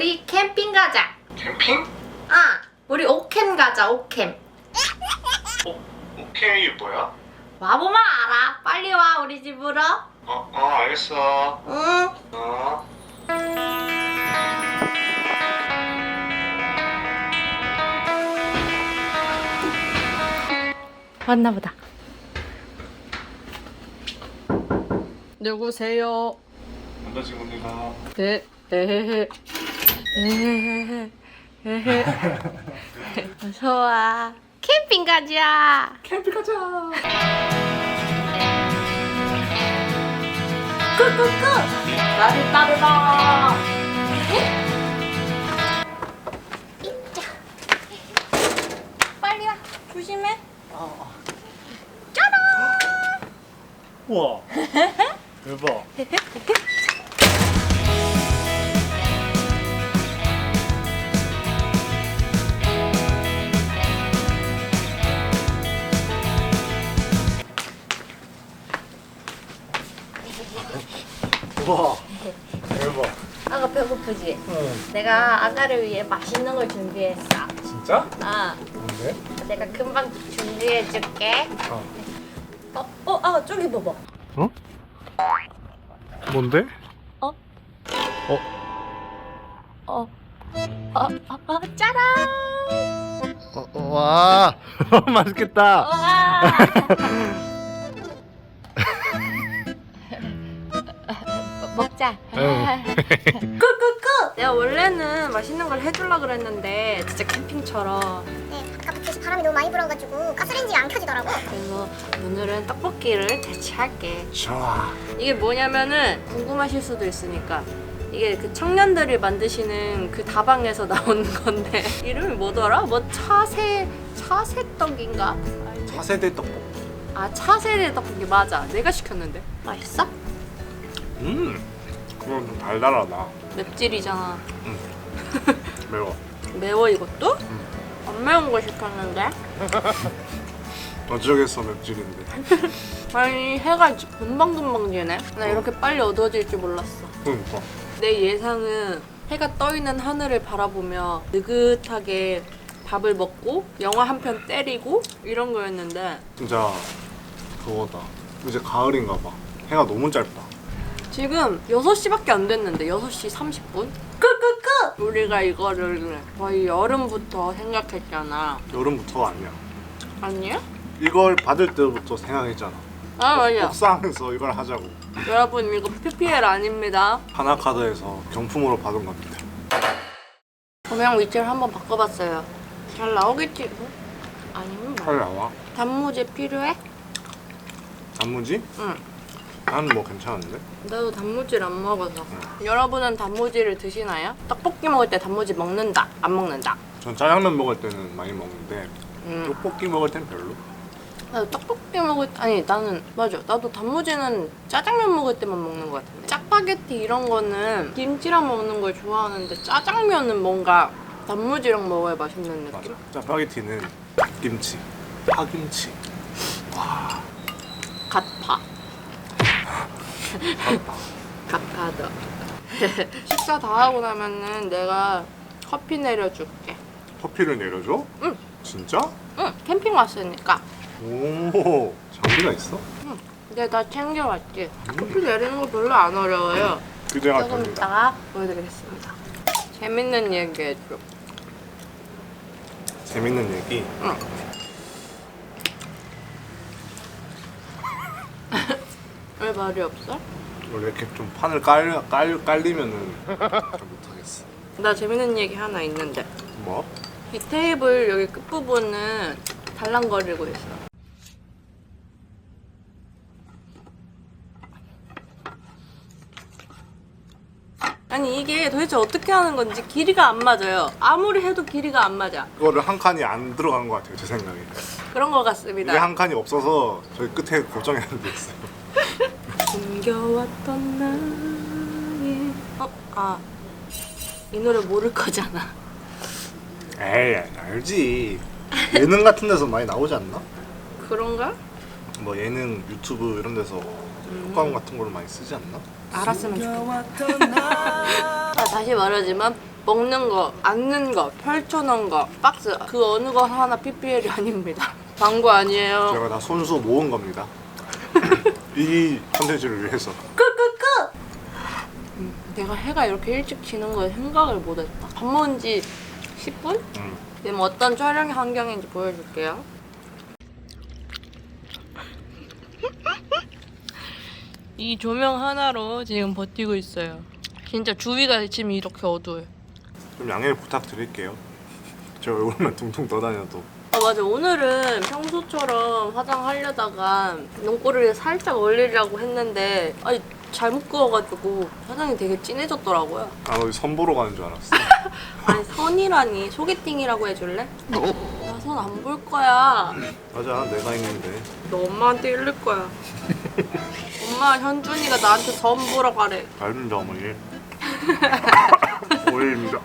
우리 캠핑 가자. 캠핑? 아, 우리 오캠 가자, 오캠. 어, 오케이 뭐야? 와보면 알아. 빨리 와, 우리 집으로. 어, 어 알겠어. 응. 어. 왔나 보다. 누구세요? 남자친구입니다. 네, 에헤헤, 와. 캠핑 가자. 캠핑 가자. 끄끄끄. 나를 따르라. 빨리 와. 조심해. 우와. 대박. 우와. 대박. 아가 배고프지? 응. 내가 아가를 위해 맛있는 걸 준비했어. 진짜? 아, 뭔데? 내가 금방 준비해줄게. 어. 어, 어, 아가 저기 봐봐. 어? 뭔데? 어? 어? 어, 어, 어, 어 짜란. 어, 어, 와. 맛있겠다. 와. 먹자. 응. 끄끄끄. 내가 원래는 맛있는 걸 해주려 그랬는데 진짜 캠핑처럼. 네, 아까부터 바람이 너무 많이 불어가지고 가스레인지가 안 켜지더라고. 그래서 오늘은 떡볶이를 대체할게. 좋아. 이게 뭐냐면은 궁금하실 수도 있으니까 이게 그 청년들이 만드시는 그 다방에서 나온 건데 이름이 뭐더라? 뭐 차세 차세떡인가? 차세대 떡볶이. 아 차세대 떡볶이 맞아. 내가 시켰는데 맛있어? 음. 그건 좀 달달하다. 맵찔이잖아. 매워. 매워 이것도? 안 매운 거 시켰는데? 어쩌겠어 맵찔인데. 아니 해가 금방금방 지네. 나 이렇게 빨리 어두워질 줄 몰랐어. 그러니까. 내 예상은 해가 떠 있는 하늘을 바라보며 느긋하게 밥을 먹고 영화 한 편 때리고 이런 거였는데 진짜 그거다. 이제 가을인가 봐. 해가 너무 짧다. 지금 6시밖에 안 됐는데 6시 30분? 끄끄끄! 우리가 이거를 거의 여름부터 생각했잖아. 여름부터가 아니야. 아니야? 이걸 받을 때부터 생각했잖아. 아 맞아. 옥상에서 이걸 하자고. 여러분 이거 PPL 아닙니다. 하나카드에서 경품으로 받은 겁니다. 조명 위치를 한번 바꿔봤어요. 잘 나오겠지? 뭐? 아니면 뭐. 빨리 나와. 단무지 필요해? 단무지? 응. 나는 뭐 괜찮은데? 나도 단무지를 안 먹어서. 여러분은 단무지를 드시나요? 떡볶이 먹을 때 단무지 먹는다, 안 먹는다. 전 짜장면 먹을 때는 많이 먹는데 음. 떡볶이 먹을 땐 별로. 나도 떡볶이 먹을 때, 아니 나는 맞아. 나도 단무지는 짜장면 먹을 때만 먹는 것 같은데. 짜파게티 이런 거는 김치랑 먹는 걸 좋아하는데 짜장면은 뭔가 단무지랑 먹어야 맛있는 느낌. 맞아. 짜파게티는 김치, 파김치. 갓파. 갓파더. 식사 다 하고 나면은 내가 커피 내려줄게. 커피를 내려줘? 응. 진짜? 응, 캠핑 왔으니까. 오, 장비가 있어? 근데 나 챙겨왔지. 커피 내리는 거 별로 안 어려워요. 규제가 조금 됩니다. 이따가 보여드리겠습니다. 재밌는 얘기 해줘. 재밌는 얘기. 응. 왜 말이 없어? 원래 이렇게 좀 판을 깔, 깔, 깔리면은 잘 못하겠어. 나 재밌는 얘기 하나 있는데. 뭐? 이 테이블 여기 끝부분은 달랑거리고 있어. 아니 이게 도대체 어떻게 하는 건지 길이가 안 맞아요. 아무리 해도 길이가 안 맞아. 그거를 한 칸이 안 들어간 것 같아요, 제 생각에. 그런 것 같습니다. 이게 한 칸이 없어서 저희 끝에 고정해야 되겠어요. 숨겨왔던 나의 어? 아. 이 노래 모를 거잖아. 에이, 알지. 예능 같은 데서 많이 나오지 않나? 그런가? 뭐 예능, 유튜브 이런 데서 효과음 같은 걸로 많이 쓰지 않나? 알았으면 좋겠다. 아, 다시 말하지만 먹는 거, 앉는 거, 펼쳐놓은 거, 박스 그 어느 거 하나 PPL이 아닙니다. 광고 아니에요. 제가 다 손수 모은 겁니다. 이 컨텐츠를 위해서. 내가 해가 이렇게 일찍 지는 걸 생각을 못했다. 밥 먹은 지 10분? 음. 지금 어떤 촬영 환경인지 보여줄게요. 이 조명 하나로 지금 버티고 있어요. 진짜 주위가 지금 이렇게 어두워요. 좀 양해 부탁드릴게요. 저 얼굴만 둥둥 떠다녀도. 아 맞아 오늘은 평소처럼 화장하려다가 눈꼬리를 살짝 올리려고 했는데 아니 잘못 그어가지고 화장이 되게 진해졌더라고요. 아 어디 선 보러 가는 줄 알았어. 아니 선이라니 소개팅이라고 해줄래? 나 선 안 볼 거야. 맞아 내가 있는데. 너 엄마한테 일릴 거야. 엄마 현준이가 나한테 선 보러 가래. 닮은 어머니. 오일입니다.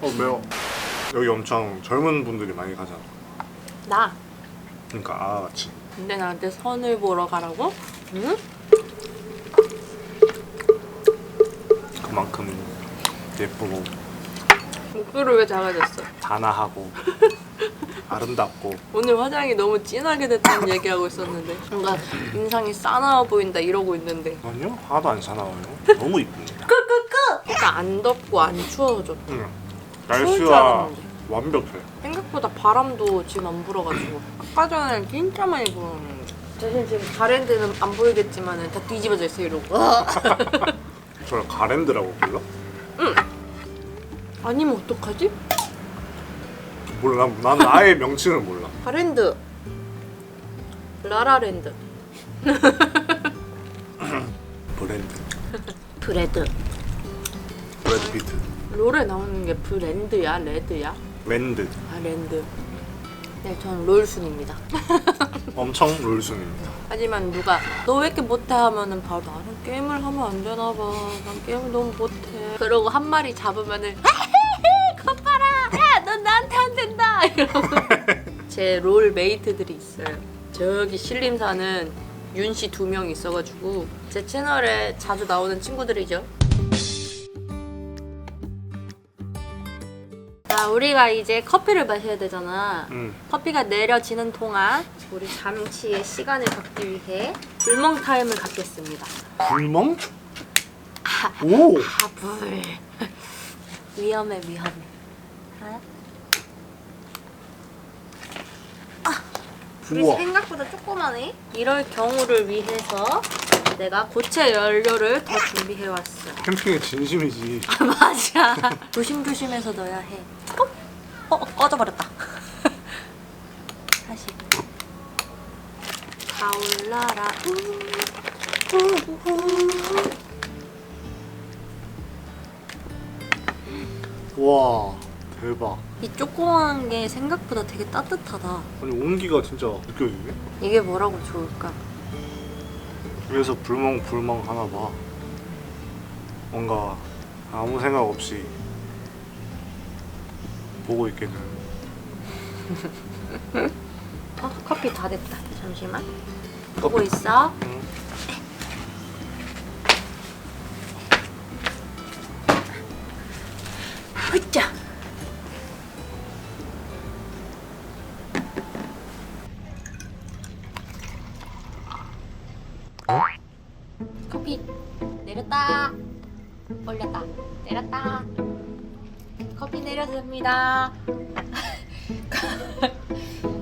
어 매워. 여기 엄청 젊은 분들이 많이 가잖아. 나. 그러니까 아 같이. 근데 나한테 선을 보러 가라고? 응? 그만큼 예쁘고 목소리 왜 작아졌어? 단아하고 아름답고 오늘 화장이 너무 진하게 됐다는 얘기하고 있었는데 뭔가 인상이 싸나워 보인다 이러고 있는데 아니요 하나도 안 사나워요. 너무 이쁩니다. 그러니까 안 덥고 안 좋다. 응. 추울 줄 날씨와 알았는데. 완벽해. 생각보다 바람도 지금 안 불어가지고 아까 전에는 진짜 많이 불었는데 대신 지금 가랜드는 안 보이겠지만 다 뒤집어져 있어 이러고 저를 가랜드라고 불러? 아니면 어떡하지? 몰라. 나는 아예 명칭을 몰라. 가랜드 라라랜드 브랜드. 브레드 브래드 피트. 롤에 나오는 게 브랜드야? 레드야? 랜드. 아 랜드. 네 저는 롤순입니다. 엄청 롤순입니다. 하지만 누가 너 왜 이렇게 못해? 하면은 바로 나는 게임을 하면 안 되나 봐 난 게임을 너무 못해. 그러고 한 마리 잡으면은 겉봐라. 야 넌 나한테 안 된다. 이러고 제 롤 메이트들이 있어요. 저기 신림사는 윤 씨 두 명 있어가지고 제 채널에 자주 나오는 친구들이죠 자 우리가 이제 커피를 마셔야 되잖아 응. 커피가 내려지는 동안 우리 잠시의 시간을 갖기 위해 불멍 타임을 갖겠습니다. 불멍? 오! 아, 불. 위험해, 위험해. 아? 불이 우와. 생각보다 조그마네. 이럴 경우를 위해서 내가 고체 연료를 더 준비해 왔어. 캠핑의 진심이지. 맞아. 조심조심해서 넣어야 해. 어? 어, 꺼져버렸다. 다시. 다 올라라. 우, 우, 우. 와 대박. 이 조그만 게 생각보다 되게 따뜻하다. 아니 온기가 진짜 느껴지네. 이게 뭐라고 좋을까? 그래서 불멍 불멍 하나 봐. 뭔가 아무 생각 없이 보고 있겠네. 어, 커피 다 됐다. 잠시만. 보고 있어. 응. 으쌰. 내렸다. 올렸다. 내렸다. 커피 내려줍니다.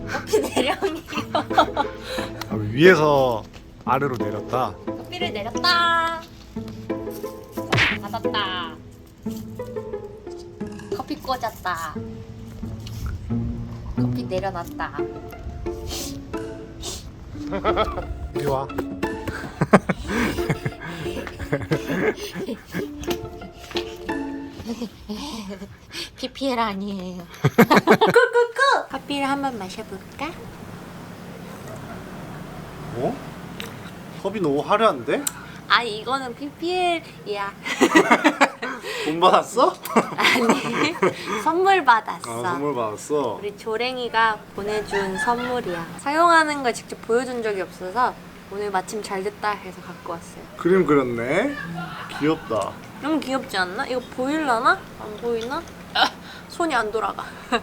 커피 내려오기요. 아, 위에서 아래로 내렸다. 커피를 내렸다. 커피 받았다. 커피 꽂았다. 커피 내려놨다. 이리 와. PPL 아니에요. 꾹꾹꾹. 커피를 한번 마셔볼까? 어? 컵이 너무 화려한데? 아 이거는 PPL이야. 돈 받았어? 아니 선물 받았어. 아 선물 받았어. 우리 조랭이가 보내준 선물이야. 사용하는 걸 직접 보여준 적이 없어서 오늘 마침 잘 됐다 해서 갖고 왔어요. 그림 그렸네. 귀엽다. 너무 귀엽지 않나? 이거 보일라나? 안 보이나? 아, 손이 안 돌아가.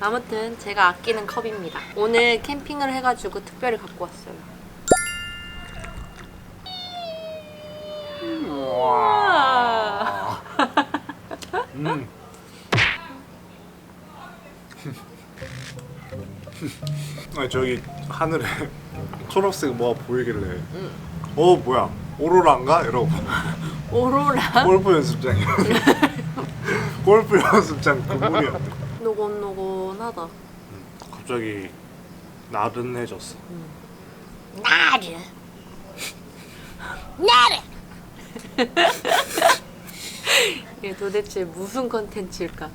아무튼 제가 아끼는 컵입니다. 오늘 캠핑을 해가지고 특별히 갖고 왔어요. 와. 음. 아 저기 하늘에 초록색 뭐가 보이길래. 어 뭐야? 오로라인가? 이러고. 오로라? 골프 연습장이야 골프 연습장 건물이었네. 노곤노곤하다. 갑자기 나른해졌어. 나를. 나를. 이게 도대체 무슨 컨텐츠일까?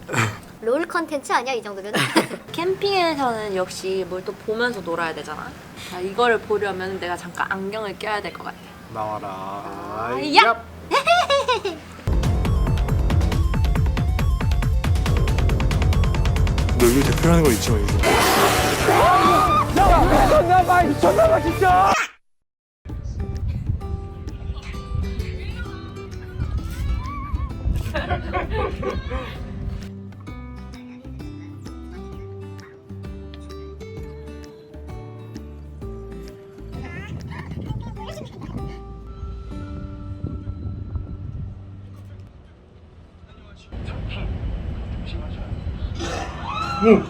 롤 컨텐츠 아니야 이 정도면? 캠핑에서는 역시 뭘 또 보면서 놀아야 되잖아. 자, 이거를 보려면 내가 잠깐 안경을 껴야 될 것 같아. 나와라 아, 얍! 야! 너 이거 대표라는 거 잊지 마 이거 험버 거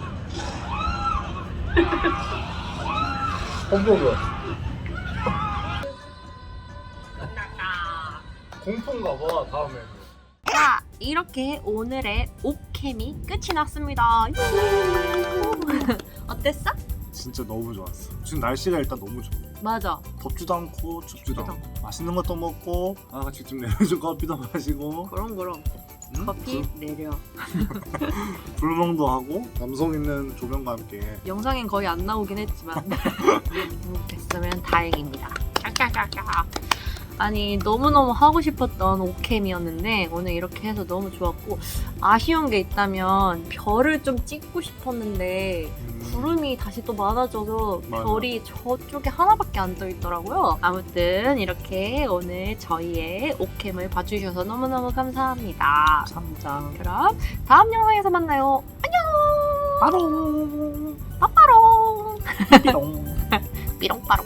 공포인가 봐 다음에 자, 이렇게 오늘의 옥캠이 끝이 났습니다. 유! 어땠어? 진짜 너무 좋았어 지금 날씨가 일단 너무 좋아 맞아. 덥지도 않고 춥지도 춥지도 않고 맛있는 것도 먹고 아가 직접 내려준 커피도 마시고 그럼 그럼. 음? 커피 내려. 불, 불멍도 하고 감성 있는 조명과 함께 영상엔 거의 안 나오긴 했지만 됐으면 다행입니다. 깍깍깍깍. 아니 너무너무 하고 싶었던 오캠이었는데 오늘 이렇게 해서 너무 좋았고 아쉬운 게 있다면 별을 좀 찍고 싶었는데 음, 구름이 다시 또 많아져서 맞아. 별이 저쪽에 하나밖에 안 떠 있더라고요. 아무튼 이렇게 오늘 저희의 오캠을 봐주셔서 너무너무 감사합니다. 감사합니다 그럼 다음 영상에서 만나요. 안녕. 바로 빠빠롱. 삐롱 삐롱 빠롱.